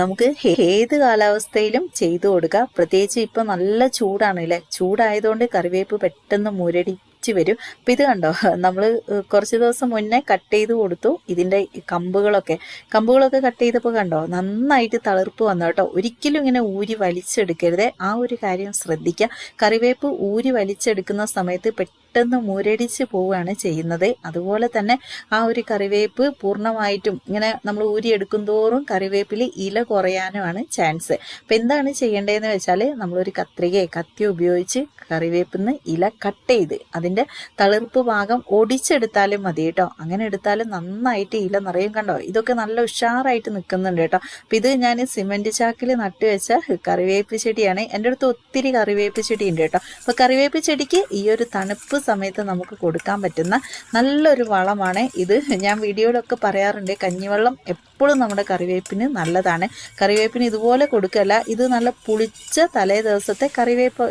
നമുക്ക് ഏത് കാലാവസ്ഥയിലും ചെയ്തു കൊടുക്കാം പ്രത്യേകിച്ച് ഇപ്പം നല്ല ചൂടാണ് ചൂടാണല്ലേ? ചൂടായതുകൊണ്ട് കറിവേപ്പ് പെട്ടെന്ന് മുരടി വരും. അപ്പം ഇത് കണ്ടോ? നമ്മൾ കുറച്ച് ദിവസം മുന്നേ കട്ട് ചെയ്ത് കൊടുത്തു ഇതിന്റെ കമ്പുകളൊക്കെ. കമ്പുകളൊക്കെ കട്ട് ചെയ്തപ്പോൾ കണ്ടോ? നന്നായിട്ട് തളിർപ്പ് വന്നു കേട്ടോ. ഒരിക്കലും ഇങ്ങനെ ഊരി വലിച്ചെടുക്കരുത്. ആ ഒരു കാര്യം ശ്രദ്ധിക്കുക. കറിവേപ്പ് ഊരി വലിച്ചെടുക്കുന്ന സമയത്ത് പെട്ടെന്ന് മുരടിച്ച് പോവുകയാണ് ചെയ്യുന്നത്. അതുപോലെ തന്നെ ആ ഒരു കറിവേപ്പ് പൂർണമായിട്ടും ഇങ്ങനെ നമ്മൾ ഊരിയെടുക്കും തോറും കറിവേപ്പിൽ ഇല കുറയാനുമാണ് ചാൻസ്. അപ്പം എന്താണ് ചെയ്യേണ്ടതെന്ന് വെച്ചാൽ നമ്മളൊരു കത്രികയെ കത്തി ഉപയോഗിച്ച് കറിവേപ്പിൽ നിന്ന് ഇല കട്ട് ചെയ്ത് അതിന്റെ തളിർപ്പ് ഭാഗം ഒടിച്ചെടുത്താലും മതി കേട്ടോ. അങ്ങനെ എടുത്താലും നന്നായിട്ട് ഇല നിറയും കണ്ടോ? ഇതൊക്കെ നല്ല ഉഷാറായിട്ട് നിൽക്കുന്നുണ്ട് കേട്ടോ. അപ്പം ഇത് ഞാൻ സിമെന്റ് ചാക്കിൽ നട്ടുവെച്ച കറിവേപ്പ് ചെടിയാണ്. എന്റെ അടുത്ത് ഒത്തിരി കറിവേപ്പ് ചെടി ഉണ്ട് കേട്ടോ. അപ്പോൾ കറിവേപ്പ് ചെടിക്ക് ഈ ഒരു തണുപ്പ് സമയത്ത് നമുക്ക് കൊടുക്കാൻ പറ്റുന്ന നല്ലൊരു വളമാണ് ഇത്. ഞാൻ വീഡിയോയിലൊക്കെ പറയാറുണ്ട് കഞ്ഞിവെള്ളം എപ്പോഴും നമ്മുടെ കറിവേപ്പിന് നല്ലതാണ്. കറിവേപ്പിന് ഇതുപോലെ കൊടുക്കല്ല ഇത് നല്ല പുളിച്ച തലേ ദിവസത്തെ കറിവേപ്പ്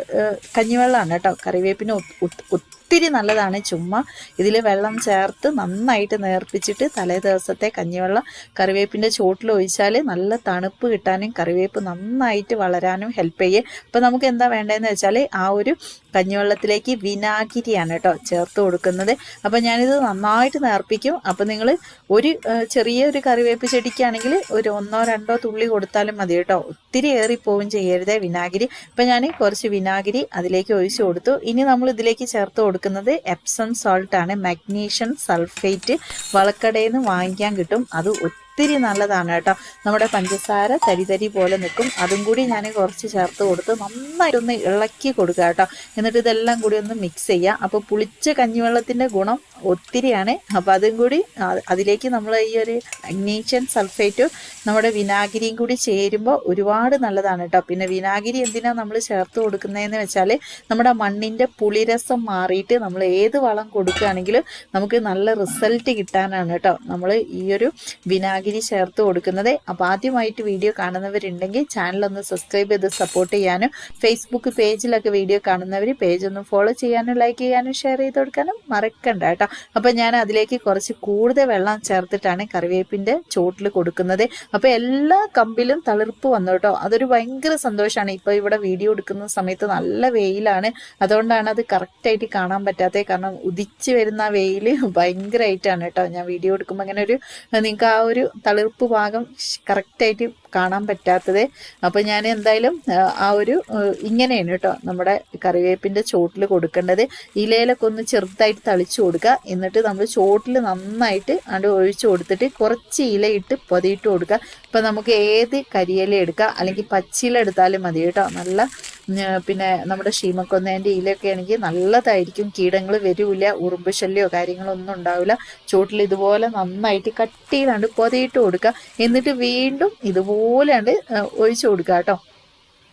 കഞ്ഞിവെള്ളമാണ് കേട്ടോ. കറിവേപ്പിന് ഒത്തിരി നല്ലതാണ്. ചുമ്മാ ഇതിൽ വെള്ളം ചേർത്ത് നന്നായിട്ട് നേർപ്പിച്ചിട്ട് തലേ ദിവസത്തെ കഞ്ഞിവെള്ളം കറിവേപ്പിന്റെ ചോട്ടിൽ ഒഴിച്ചാൽ നല്ല തണുപ്പ് കിട്ടാനും കറിവേപ്പ് നന്നായിട്ട് വളരാനും ഹെൽപ്പ് ചെയ്യും. അപ്പോൾ നമുക്ക് എന്താ വേണ്ടതെന്ന് വെച്ചാൽ ആ ഒരു കഞ്ഞിവെള്ളത്തിലേക്ക് വിനാഗിരിയാണ് കേട്ടോ ചേർത്ത് കൊടുക്കുന്നത്. അപ്പോൾ ഞാനിത് നന്നായിട്ട് നേർപ്പിക്കും. അപ്പോൾ നിങ്ങൾ ഒരു ചെറിയ ചെറിയൊരു കറിവേപ്പ് ചെടിക്കാണെങ്കിൽ ഒരു ഒന്നോ രണ്ടോ തുള്ളി കൊടുത്താലും മതി കേട്ടോ. ഒത്തിരി ഏറിപ്പോവും ചെയ്യരുത് വിനാഗിരി. ഇപ്പം ഞാൻ കുറച്ച് വിനാഗിരി അതിലേക്ക് ഒഴിച്ചു കൊടുത്തു. ഇനി നമ്മൾ ഇതിലേക്ക് ചേർത്ത് കൊടുക്കുന്നത് എപ്സം സോൾട്ടാണ് മാഗ്നീഷ്യം സൾഫേറ്റ് വളക്കടയിൽ നിന്ന് വാങ്ങിക്കാൻ കിട്ടും. അത് ഒത്തിരി നല്ലതാണ് കേട്ടോ. നമ്മുടെ പഞ്ചസാര തരി തരി പോലെ നിൽക്കും. അതും കൂടി ഞാൻ കുറച്ച് ചേർത്ത് കൊടുത്ത് നന്നായിട്ടൊന്ന് ഇളക്കി കൊടുക്കുക കേട്ടോ. എന്നിട്ട് ഇതെല്ലാം കൂടി ഒന്ന് മിക്സ് ചെയ്യുക. അപ്പോൾ പുളിച്ച കഞ്ഞിവെള്ളത്തിന്റെ ഗുണം ഒത്തിരിയാണ്. അപ്പോൾ അതും കൂടി അതിലേക്ക് നമ്മൾ ഈ ഒരു അഗ്നീഷ്യൻ സൾഫേറ്റും നമ്മുടെ വിനാഗിരിയും കൂടി ചേരുമ്പോൾ ഒരുപാട് നല്ലതാണ് കേട്ടോ. പിന്നെ വിനാഗിരി എന്തിനാണ് നമ്മൾ ചേർത്ത് കൊടുക്കുന്നതെന്ന് വെച്ചാൽ നമ്മുടെ മണ്ണിന്റെ പുളിരസം മാറിയിട്ട് നമ്മൾ ഏത് വളം കൊടുക്കുകയാണെങ്കിലും നമുക്ക് നല്ല റിസൾട്ട് കിട്ടാനാണ് കേട്ടോ. നമ്മൾ ഈ ഒരു വിനാഗിരി ചേർത്ത് കൊടുക്കുന്നത്. അപ്പോൾ ആദ്യമായിട്ട് വീഡിയോ കാണുന്നവരുണ്ടെങ്കിൽ ചാനൽ ഒന്ന് സബ്സ്ക്രൈബ് ചെയ്ത് സപ്പോർട്ട് ചെയ്യാനും ഫേസ്ബുക്ക് പേജിലൊക്കെ വീഡിയോ കാണുന്നവർ പേജ് ഒന്ന് ഫോളോ ചെയ്യാനും ലൈക്ക് ചെയ്യാനും ഷെയർ ചെയ്ത് കൊടുക്കാനും മറക്കണ്ട കേട്ടോ. അപ്പോൾ ഞാൻ അതിലേക്ക് കുറച്ച് കൂടുതൽ വെള്ളം ചേർത്തിട്ടാണ് കറിവേപ്പിന്റെ ചോട്ടിൽ കൊടുക്കുന്നത്. അപ്പോൾ എല്ലാ കമ്പിലും തളിർപ്പ് വന്നു കേട്ടോ. അതൊരു ഭയങ്കര സന്തോഷമാണ് ഇപ്പോൾ ഇവിടെ വീഡിയോ എടുക്കുന്ന സമയത്ത് നല്ല വെയിലാണ്. അതുകൊണ്ടാണ് അത് കറക്റ്റായിട്ട് കാണാൻ പറ്റാത്തത്. കാരണം ഉദിച്ച് വരുന്ന വെയിൽ ഭയങ്കരമായിട്ടാണ് കേട്ടോ. ഞാൻ വീഡിയോ എടുക്കുമ്പോൾ അങ്ങനെ ഒരു നിങ്ങൾക്ക് ആ ഒരു തളിർപ്പ് ഭാഗം കറക്റ്റായിട്ട് കാണാൻ പറ്റാത്തത്. അപ്പോൾ ഞാൻ എന്തായാലും ആ, ഒരു ഇങ്ങനെയാണ് കേട്ടോ നമ്മുടെ കറിവേപ്പിന്റെ ചോട്ടിൽ കൊടുക്കേണ്ടത്. ഇലയിലൊക്കെ ഒന്ന് ചെറുതായിട്ട് തളിച്ചു കൊടുക്കുക എന്നിട്ട് നമ്മൾ ചോട്ടിൽ നന്നായിട്ട് അത് ഒഴിച്ചു കൊടുത്തിട്ട് കുറച്ച് ഇലയിട്ട് പൊതിയിട്ട് കൊടുക്കുക ഇപ്പം നമുക്ക് ഏത് കരിയില എടുക്കുക അല്ലെങ്കിൽ പച്ചില എടുത്താലും മതി കേട്ടോ. നല്ല പിന്നെ നമ്മുടെ ഷീമക്കൊന്നേന്റെ ഇലയൊക്കെ ആണെങ്കിൽ നല്ലതായിരിക്കും. കീടങ്ങൾ വരില്ല ഉറുമ്പ് ശല്യമോ കാര്യങ്ങളോ ഒന്നും ഉണ്ടാവില്ല. ചോട്ടിൽ ഇതുപോലെ നന്നായിട്ട് കട്ടിയിലാണ്ട് പൊതയിട്ട് കൊടുക്കുക. എന്നിട്ട് വീണ്ടും ഇതുപോലെയാണ്ട് ഒഴിച്ചു കൊടുക്കുക കേട്ടോ.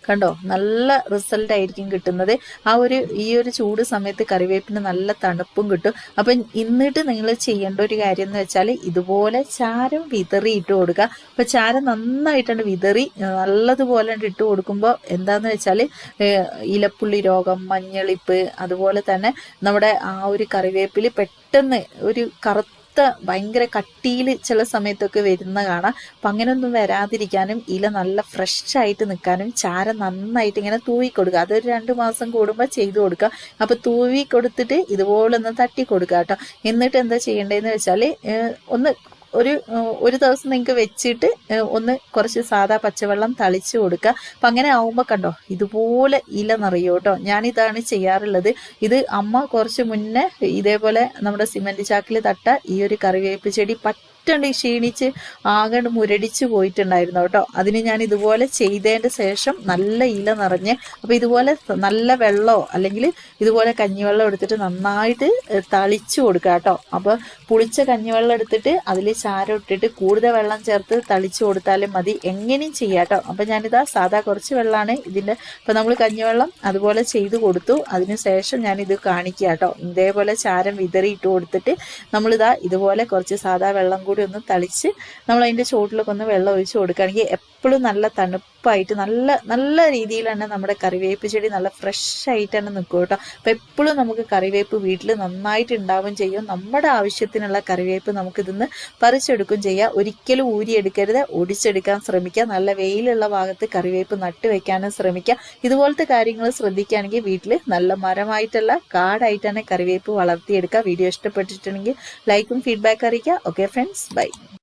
കണ്ടോ? നല്ല റിസൾട്ട് ആയിരിക്കും കിട്ടുന്നത്. ആ ഒരു ഈ ഒരു ചൂട് സമയത്ത് കറിവേപ്പിന് നല്ല തണുപ്പും കിട്ടും. അപ്പം ഇന്നിട്ട് നിങ്ങൾ ചെയ്യേണ്ട ഒരു കാര്യം എന്ന് വെച്ചാൽ ഇതുപോലെ ചാരം വിതറി ഇട്ട് കൊടുക്കുക. അപ്പം ചാരം നന്നായിട്ടാണ് വിതറി നല്ലതുപോലെ ഇട്ട് കൊടുക്കുമ്പോൾ എന്താന്ന് വെച്ചാൽ ഇലപ്പുള്ളി രോഗം മഞ്ഞളിപ്പ് അതുപോലെ തന്നെ നമ്മുടെ ആ ഒരു കറിവേപ്പിൽ പെട്ടെന്ന് ഒരു കറുത്ത ഭയങ്കര കട്ടിയിൽ ചില സമയത്തൊക്കെ വരുന്ന കാണാം. അപ്പം അങ്ങനെയൊന്നും വരാതിരിക്കാനും ഇല നല്ല ഫ്രഷ് ആയിട്ട് നിൽക്കാനും ചാരം നന്നായിട്ട് ഇങ്ങനെ തൂവി കൊടുക്കുക. അതൊരു രണ്ട് മാസം കൂടുമ്പോൾ ചെയ്തു കൊടുക്കുക. അപ്പോൾ തൂവി കൊടുത്തിട്ട് ഇതുപോലെ ഒന്ന് തട്ടി കൊടുക്കുക കേട്ടോ. എന്നിട്ട് എന്താ ചെയ്യേണ്ടതെന്ന് വെച്ചാൽ ഒന്ന് ഒരു ഒരു ദിവസം നിങ്ങൾക്ക് വെച്ചിട്ട് ഒന്ന് കുറച്ച് സാധാ പച്ചവെള്ളം തളിച്ച് കൊടുക്കുക. അപ്പം അങ്ങനെ ആവുമ്പോൾ കണ്ടോ ഇതുപോലെ ഇല നിറയൂ കേട്ടോ. ഞാനിതാണ് ചെയ്യാറുള്ളത്. ഇത് അമ്മ കുറച്ച് മുന്നേ ഇതേപോലെ നമ്മുടെ സിമന്റ് ചാക്കിൽ തട്ട ഈ ഒരു കറിവേപ്പ് ചെടി പറ്റണ്ട് ക്ഷീണിച്ച് ആകണ്ട് മുരടിച്ച് പോയിട്ടുണ്ടായിരുന്നു കേട്ടോ. അതിന് ഞാൻ ഇതുപോലെ ചെയ്തതിന്റെ ശേഷം നല്ല ഇല നിറഞ്ഞ് അപ്പോൾ ഇതുപോലെ നല്ല വെള്ളമോ അല്ലെങ്കിൽ ഇതുപോലെ കഞ്ഞിവെള്ളം എടുത്തിട്ട് നന്നായിട്ട് തളിച്ചു കൊടുക്കുക കേട്ടോ. അപ്പോൾ പുളിച്ച കഞ്ഞിവെള്ളം എടുത്തിട്ട് അതിൽ ചാരം ഇട്ടിട്ട് കൂടുതൽ വെള്ളം ചേർത്ത് തളിച്ച് കൊടുത്താലും മതി. എങ്ങനെയും ചെയ്യാം കേട്ടോ. അപ്പം ഞാനിതാ സാധാ കുറച്ച് വെള്ളമാണ് ഇതിന്റെ അപ്പം നമ്മൾ കഞ്ഞിവെള്ളം അതുപോലെ ചെയ്ത് കൊടുത്തു. അതിന് ശേഷം ഞാനിത് കാണിക്കുക കേട്ടോ. ഇതേപോലെ ചാരം വിതറി ഇട്ട് കൊടുത്തിട്ട് നമ്മളിതാ ഇതുപോലെ കുറച്ച് സാധാ വെള്ളം കൂടി ഒന്ന് തളിച്ച് നമ്മൾ അതിന്റെ ചുവട്ടിലൊക്കെ ഒന്ന് വെള്ളം ഒഴിച്ച് കൊടുക്കുകയാണെങ്കിൽ എപ്പോഴും നല്ല തണുപ്പായിട്ട് നല്ല നല്ല രീതിയിൽ തന്നെ നമ്മുടെ കറിവേപ്പ് ചെടി നല്ല ഫ്രഷ് ആയിട്ട് തന്നെ നിൽക്കും കേട്ടോ. അപ്പം എപ്പോഴും നമുക്ക് കറിവേപ്പ് വീട്ടിൽ നന്നായിട്ട് ഉണ്ടാവുകയും ചെയ്യും. നമ്മുടെ ആവശ്യത്തിനുള്ള കറിവേപ്പ് നമുക്കിതിന്ന് പറിച്ചെടുക്കുകയും ചെയ്യാം. ഒരിക്കലും ഊരിയെടുക്കരുത്. ഒടിച്ചെടുക്കാൻ ശ്രമിക്കുക. നല്ല വെയിലുള്ള ഭാഗത്ത് കറിവേപ്പ് നട്ട് വെക്കാനും ശ്രമിക്കുക. ഇതുപോലത്തെ കാര്യങ്ങൾ ശ്രദ്ധിക്കുകയാണെങ്കിൽ വീട്ടിൽ നല്ല മരമായിട്ടുള്ള കാടായിട്ട് തന്നെ കറിവേപ്പ് വളർത്തിയെടുക്കുക. വീഡിയോ ഇഷ്ടപ്പെട്ടിട്ടുണ്ടെങ്കിൽ ലൈക്കും ഫീഡ്ബാക്ക് അറിയിക്കുക. Okay friends bye